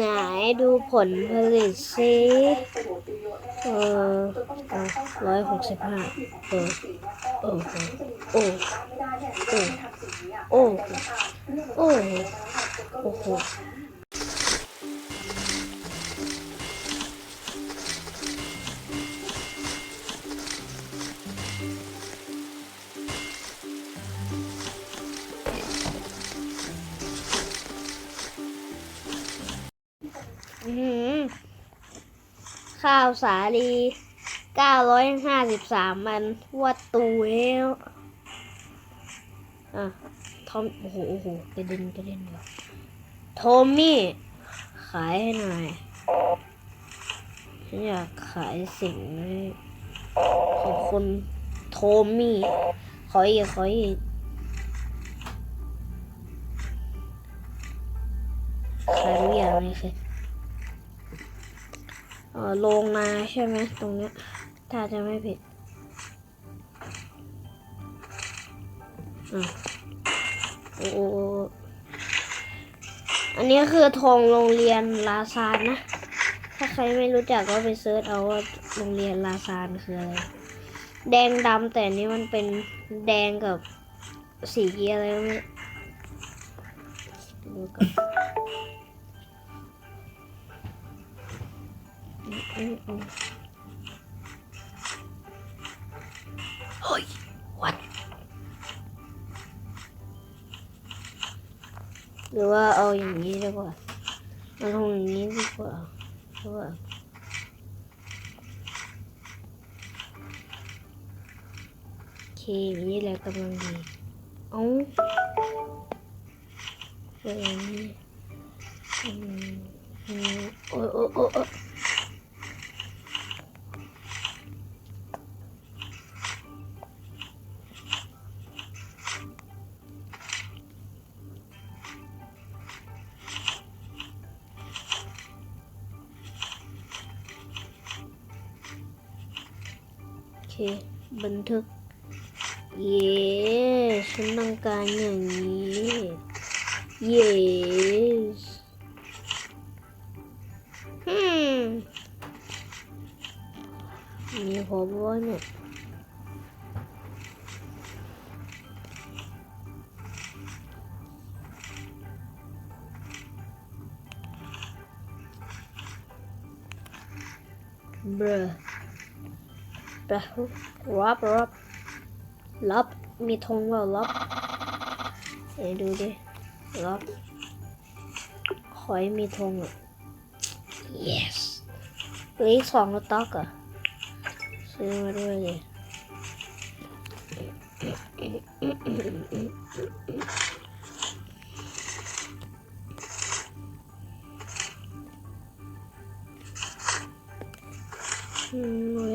ไหนดูผลผลิตซิเออร้อยหกสิบห้าเออโอ้โอโอ้โอ้โอ้โอ้โอ้โห ข้าวสาลีเก้าร้อยห้าสิบสามมันวัดตูแล้วอะทอมโอ้โหโอ้โหกระเด็นกระเด็นเลยโทมี่ขายให้หน่อยฉันอยากขายสิ่งนี้ขอบคุณโทมี่ ขออีกขออีกขายทุกอย่างเลยคือ เออโรงนาใช่ไหมตรงเนี้ย ถ้าจะไม่ผิดโอ้โออันนี้คือธงโรงเรียนลาซานนะ ถ้าใครไม่รู้จักก็ไปเซิร์ชเอาว่าโรงเรียนลาซานคืออะไร แดงดำแต่นี้มันเป็นแดงกับสีอะไรก็ไม่รู้ เฮ้ยวัดหรือว่าเอาอย่างนี้ดีกว่าเอาทำอย่างนี้ดีกว่าเพราะว่าโอเคอย่างนี้แหละกำลังดีเอาเปิดอย่างนี้อืมโอ้โอ้โอ้ ทึก เย้ฉันต้องการอย่างนี้ yes อืมมีพอบ้เนี่ยเบรอ ไปรับรับรับมีธงว่ารับไหนดูดิรับขอให้มีธงอะ yes ลีกสองแล้วตักอะซื้อมาด้วยเลยอืม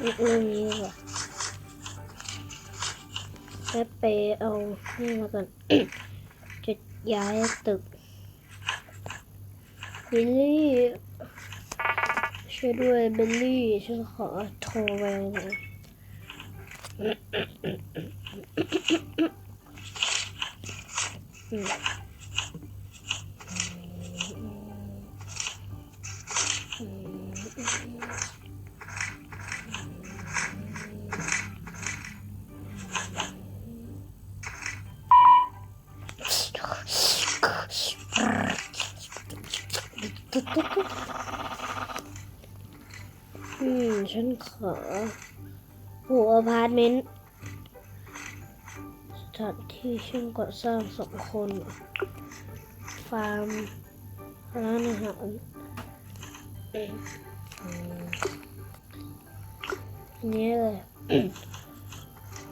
เรื่องนี้ดีกว่าแค่ไปเอานี่มาก่อน จะย้ายตึกเบลลี่ช่วยด้วยเบลลี่ฉันขอโทรไปหน่อยอืม อืมฉันขอหัวอพาร์ตเมนต์สถานที่ช่างก่อสร้างสองคน ฟาร์มร้านอาหารเองอันนี้เลย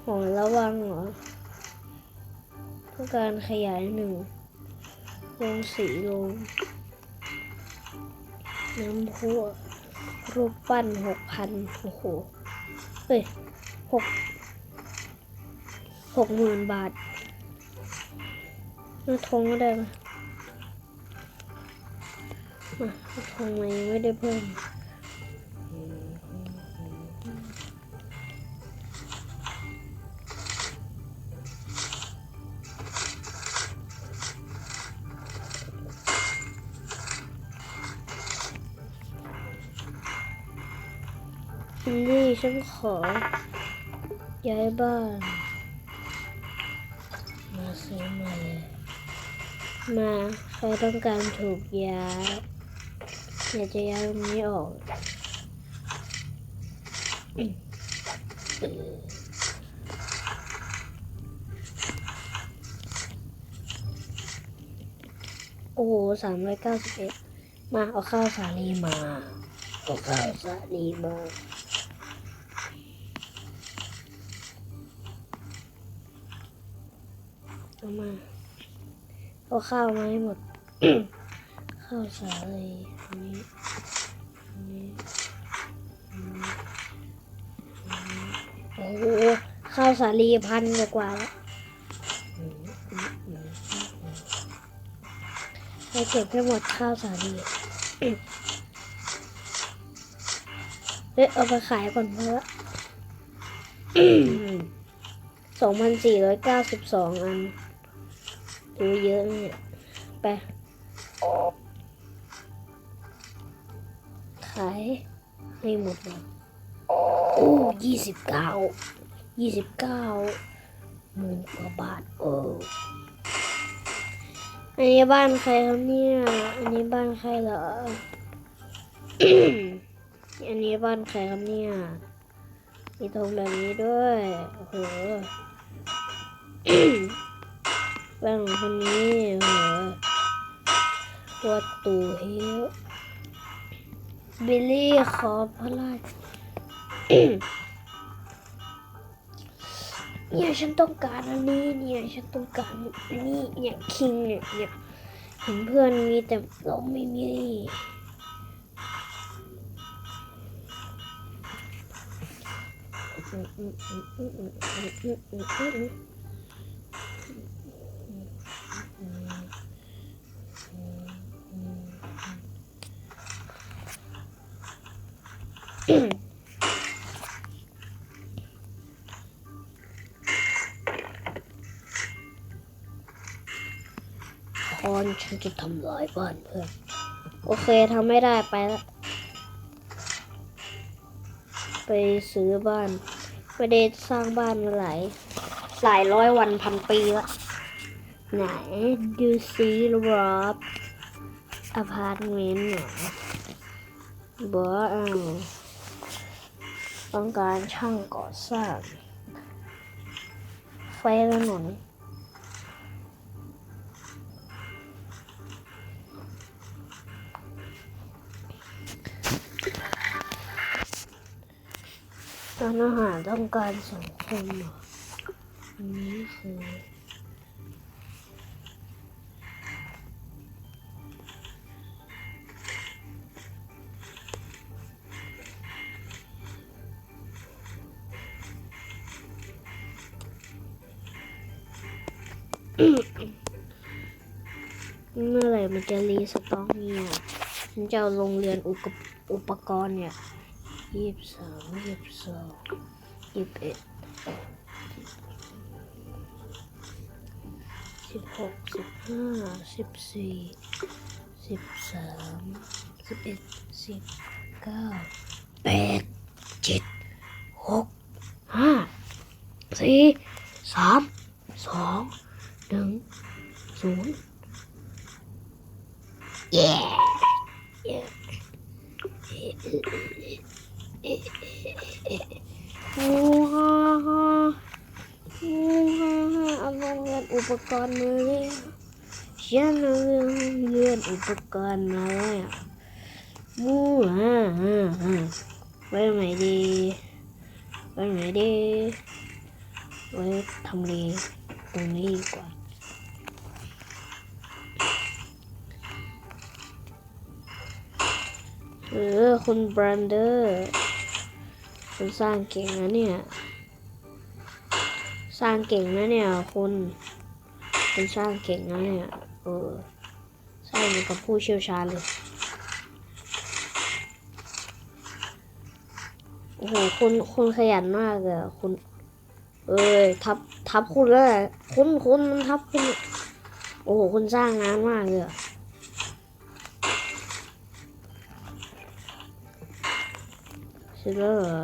หอระวังเหรอต้อการขยายหนึ่งลงสีลง น้ำพุรูปปั้นหกพันโอ้โหเฮ้ยหกหกหมื่นบาทมาทงก็ได้ไหมมาทงมายังไม่ได้เพิ่ม ฉันขอ ย้ายบ้าน มาซื้อมาเลยมาใครต้องการถูกย้ายอยากจะย้ายตรงนี้ออกโอ้โหสามร้อยเก้าสิบเอ็ดมาเอาข้าวสาลีมา เอาข้าวสาลีมา เอามาเอาข้าวมาให้หมด ข้าวสาลีอันนี้อันนี้โอ้โหข้าวสาลีพันกว่าแล้วอืมอืมอืมอืมให้เก็บให้หมดข้าวสาลีเฮ้ยเอาไปขายก่อนเพราะว่าสองพันสี่ร้อยเก้าสิบสองอัน ดูเยอะเนี่ยไปขายให้หมดเลยโอ้ยี่สิบเก้ายี่สิบเก้าหมื่นกว่าบาทโอ้อันนี้บ้านใครครับเนี่ย อันนี้บ้านใครเหรอ อันนี้บ้านใครครับเนี่ย มีธงแบบนี้ด้วย โอ้โห บ้างคนนี้โอ้โหวัดตูเฮลบิลลี่ขอพระราชเนี่ยฉันต้องการอันนี้เนี่ยฉันต้องการอันนี้เนี่ยคิงเนี่ยเนี่ยเห็นเพื่อนมีแต่เราไม่มี คอนฉันจะทำลายบ้านเพื่อนโอเคทำไม่ได้ไปแล้วไปซื้อบ้านไม่ได้สร้างบ้านมาหลายหลายร้อยวันพันปีล้วไหนดูซิรอบอพาร์ตเมนต์เหรอบอกเอาต้องการช่างก่อสร้าง ไฟถนน ร้านอาหารต้องการสังคมเหรออันนี้คือเมื่อไหร่มันจะรีสต็อกเนี่ย ฉันจะเอาโรงเรียนอุปกรณ์เนี่ย ยี่สิบสามยี่สิบสองยี่สิบเอ็ดสิบหกสิบห้าสิบสี่สิบสามสิบเอ็ดสิบเก้าแปดเจ็ดหกห้าสี่สามสองหนึ่งศูนย์เย้เย้ ฮูฮ่าฮ่าฮูฮ่าฮ่าเอาโรงเรียนอุปกรณ์มาเลยฉันเอาโรงเรียนอุปกรณ์มาแล้วมูฮ่าฮ่าฮ่าไว้ไหนดีไว้ไหนดีไว้ทำเลตรงนี้ดีกว่าเออคุณแบรนเดอร์ คุณสร้างเก่งนะเนี่ย สร้างเก่งนะเนี่ยคุณคุณสร้างเก่งนะเนี่ย เออ สร้างอยู่กับผู้เชี่ยวชาญเลย โอ้โห คุณ คุณขยันมากเลยคุณ เอ้ย ทับ ทับคุณแล้วคุณ คุณมันทับคุณ โอ้โห คุณสร้างงานมากเลย ร็จแล้วเหรอ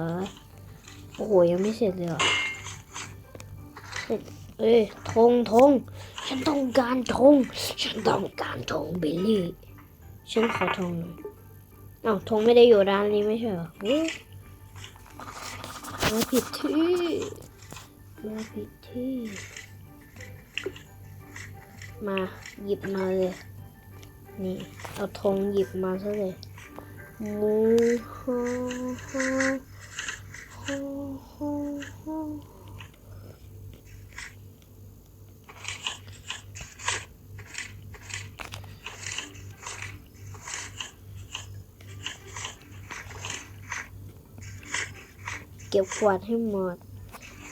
โอ้โหยังไม่เสร็จเลยเหรอ เสร็จ เอ้ยธงธงฉันต้องการธงฉันต้องการธงบิลลี่ฉันขอธงหน่อยอ้าวธงไม่ได้อยู่ด้านนี้ไม่ใช่เหรอเอ๊ะมาผิดที่มาผิดที่ มาหยิบมาเลย นี่ เอาธงหยิบมาซะเลย เก็บกวดให้หมด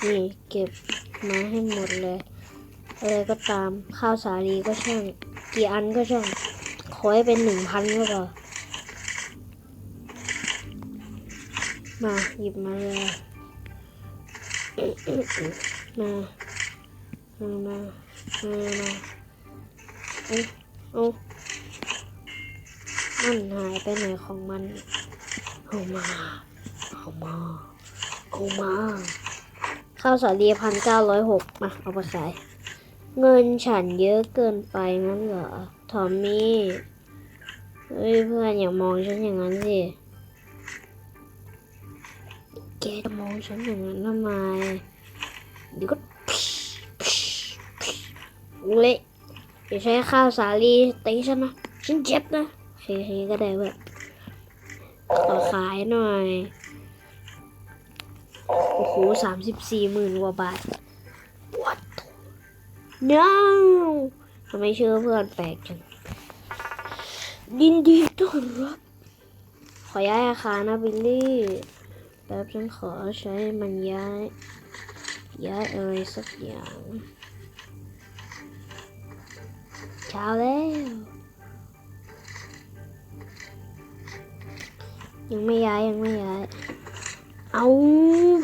นี่เก็บมาให้หมดเลย อะไรก็ตามข้าวสาลีก็ช่าง กี่อันก็ช่าง ขอให้เป็นหนึ่งพันก็พอ มาหยิบมาเลยมามามามามาเอาเอามันหายไปไหนของมันเอามาเอามาเอามาข้าวสาลีพันเก้าร้อยหกมา เอาไปขาย เงินฉันเยอะเกินไปงั้นเหรอ ทอมมี่เฮ้ยเพื่อนอย่ามองฉันอย่างนั้นสิ แกจะมองฉันอย่างนั้นทำไมเดี๋ยวก็เละอย่าใช้ข้าวสาลีตีฉันนะฉันเจ็บนะโอเคๆก็ได้เว้ยขอขายหน่อย โอ้โหสามสิบสี่หมื่นกว่าบาท What No ทำไมเชื่อเพื่อนแปลกจังยินดีต้อนรับ ขอย้ายอาคารนะบิลลี่ ป๊บฉันขอใช้มันย้าย ย้ายอะไรสักอย่าง เช้าแล้ว ยังไม่ย้ายยังไม่ย้าย เอา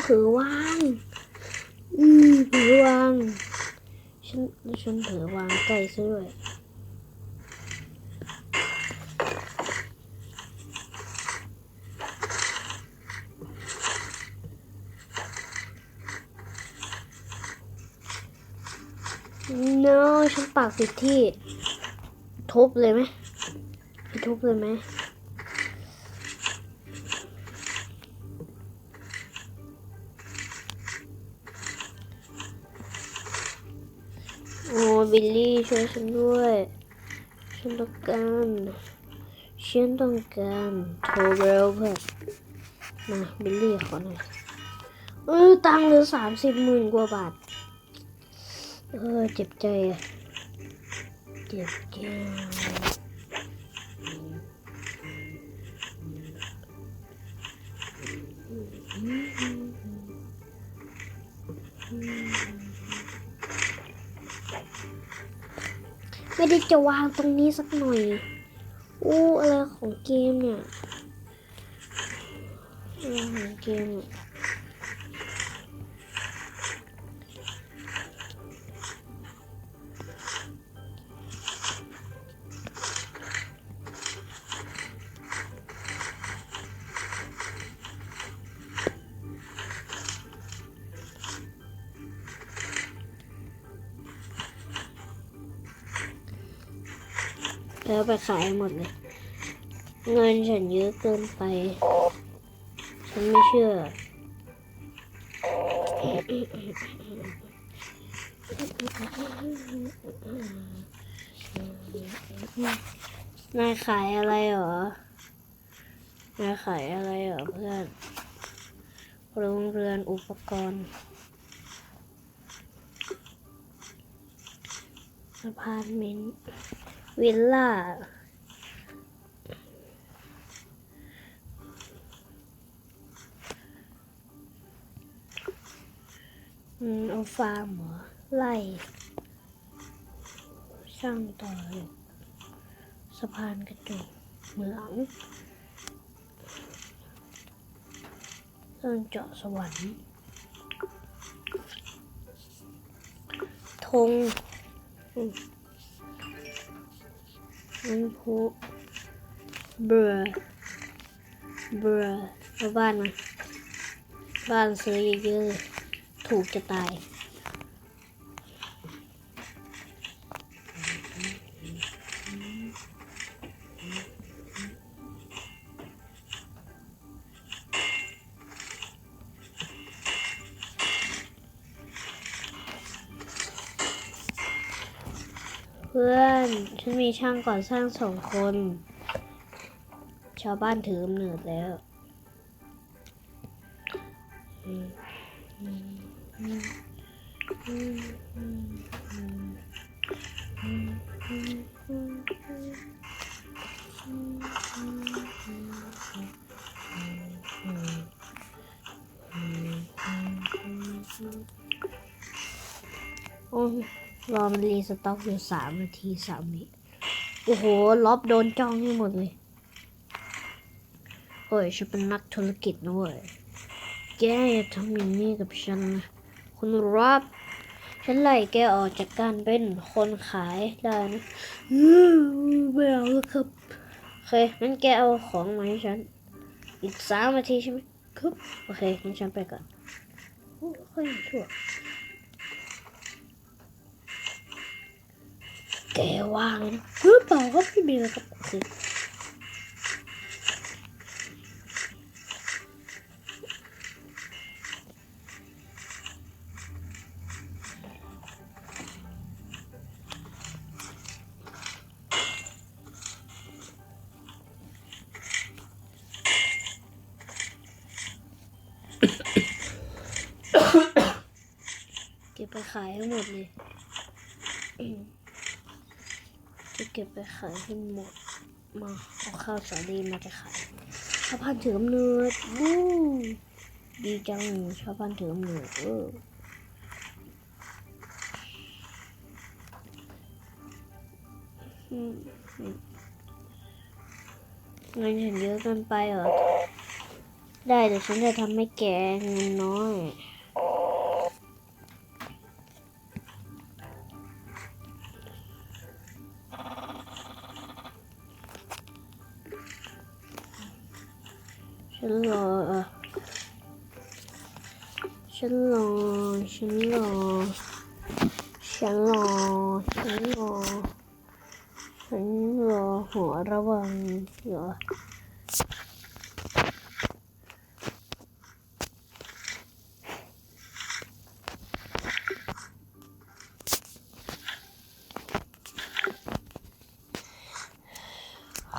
เผือวาง อืมเผือวาง ฉันฉันเผือวางใกล้ซะด้วย no ฉัน ปากผิดที่ ทุบเลยไหมทุบเลยไหมโอ้บิลลี่ช่วยฉันด้วยฉันต้องการฉันต้องการโทรเร็วเพื่อนมาบิลลี่ขอหน่อยเออตังค์เหลือสามสิบหมื่นกว่าบาท เออเจ็บใจอะ เจ็บใจไม่ได้จะวางตรงนี้สักหน่อย อู้อะไรของเกมเนี่ยอะไรของเกมเนี่ย แล้วไปขายหมดเลย เงินฉันเยอะเกินไป ฉันไม่เชื่อนายขายอะไรเหรอนายขายอะไรเหรอเพื่อนโรงเรือนอุปกรณ์อพาร์ตเมนต์ วิลล่า อืมเอาฟาร์มเหรอไล่ช่างต่อสะพานกระจกเหมืองเรื่องเจาะสวรรค์ธงอื มันพุเบื่อเบื่อเอาบ้านมาบ้านซื้อเยอะๆถูกจะตาย ช่างก่อสร้างสองคน ชาวบ้านถือกำเนิดแล้วโอ้รอมันรีสต็อกอยู่สามนาทีสามวิ โอ้โหล็อบโดนจ้องให้หมดเลย โอ้ยฉันเป็นนักธุรกิจนะเว้ยแกอย่าทำอย่างนี้กับฉันนะคุณรับฉันไล่แกออกจากการเป็นคนขายได้นะไม่เอาแล้วครับโอเคงั้นแกเอาของมาให้ฉัน อีกสามนาทีใช่ไหมครับ โอเคงั้นฉันไปก่อนโอ้ค่อยชั่ว แกว่างเลยนะเปล่าครับไม่มีอะไรครับโอเคเก็บไปขายให้หมดเลยอืมจะ เก็บไปขายให้หมด มาเอาข้าวสาลีมาจะขายชาวบ้านถือกำเนิดวู้ดีจังชาวบ้านถือกำเนิดเอออืมอืมเงินฉันเยอะเกินไปเหรอ ได้แต่ฉันจะทำให้แกเงินน้อย ฉันรอฉันรอฉันรอฉันรอหัวระวังเหรอ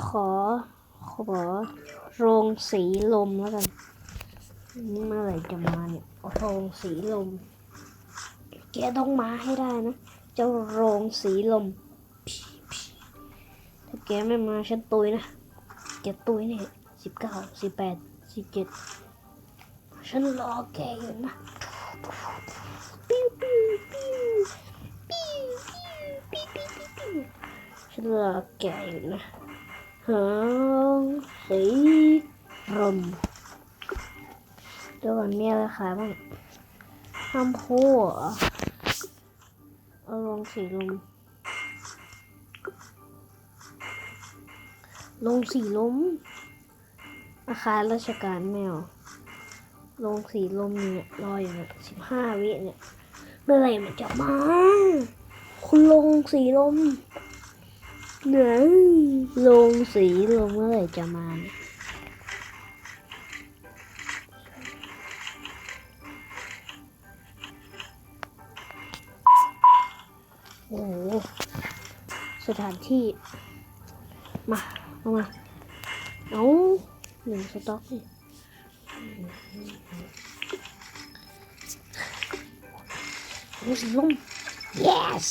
ขอ ขอ โรงสีลมแล้วกัน นี่เมื่อไหร่จะมาเนี่ย โรงสีลม แกต้องมาให้ได้นะเจ้าโรงสีลม ถ้าแกไม่มาฉันตุยนะ แกตุยเนี่ยสิบเก้าสิบแปดสิบเจ็ดฉันรอแกอยู่นะปิ้วปิ้วปิ้วปิ้วปิ้วปิ้วปิ้วปิ้วฉันรอแกอยู่นะหางสีลมเดี๋ยวก่อนมีอะไรขายบ้างห้ามพู งสีลม ลงสีลม อาคารราชการแมว ลงสีลมเนี่ยรออยู่เนี่ยสิบห้าวิเนี่ยเมื่อไหร่มันจะมา คุณลงสีลมไหนลงสีลมเมื่อไหร่จะมาเนี่ย สถานที่ มาเอามาเอาหนึ่งสต็อกนี่โอ้สีลม yes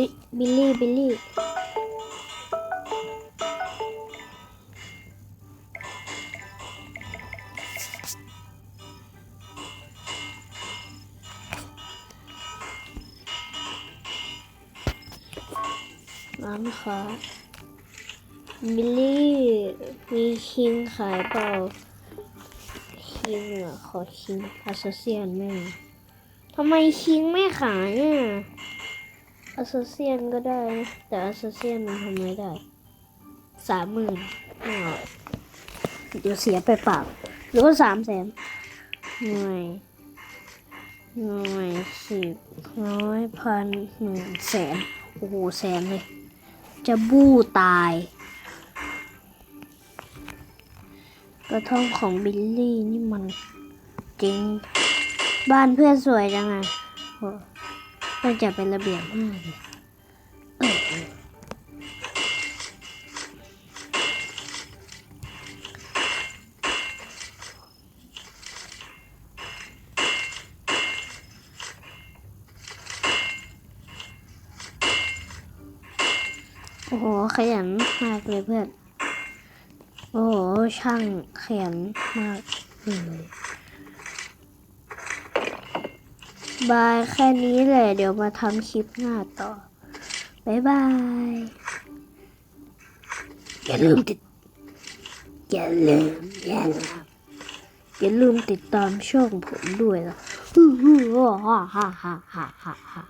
ฮ้ยบิลลี่บิลลี่ร้านค้าบิลลี่ มีคิงขายเปล่าคิงอะขอคิงอาโซเซียนแม่ทำไมคิงไม่ขายอะ อาโซเซียนก็ได้ แต่อาโซเซียนมันทำไม่ได้สามหมื่นเอาเดี๋ยวเสียไปเปล่าหรือว่าสามแสนหน่วยหน่วยสิบร้อยพันหนึ่งแสนโอ้โหแสนเลย จะบู้ตาย กระท่อมของบิลลี่นี่มันจริง บ้านเพื่อนสวยจังไง มันจะเป็นระเบียบมากเลยโอ้โห ขยันมากเลยเพื่อน โอ้โห ช่างขยันมากเลย บายแค่นี้แหละ เดี๋ยวมาทำคลิปหน้าต่อ บ๊ายบาย อย่าลืมติด อย่าลืมอย่าลืมอย่าลืมติดตามช่องผมด้วยนะฮ่าฮ่าฮ่าฮ่าฮ่าฮ่า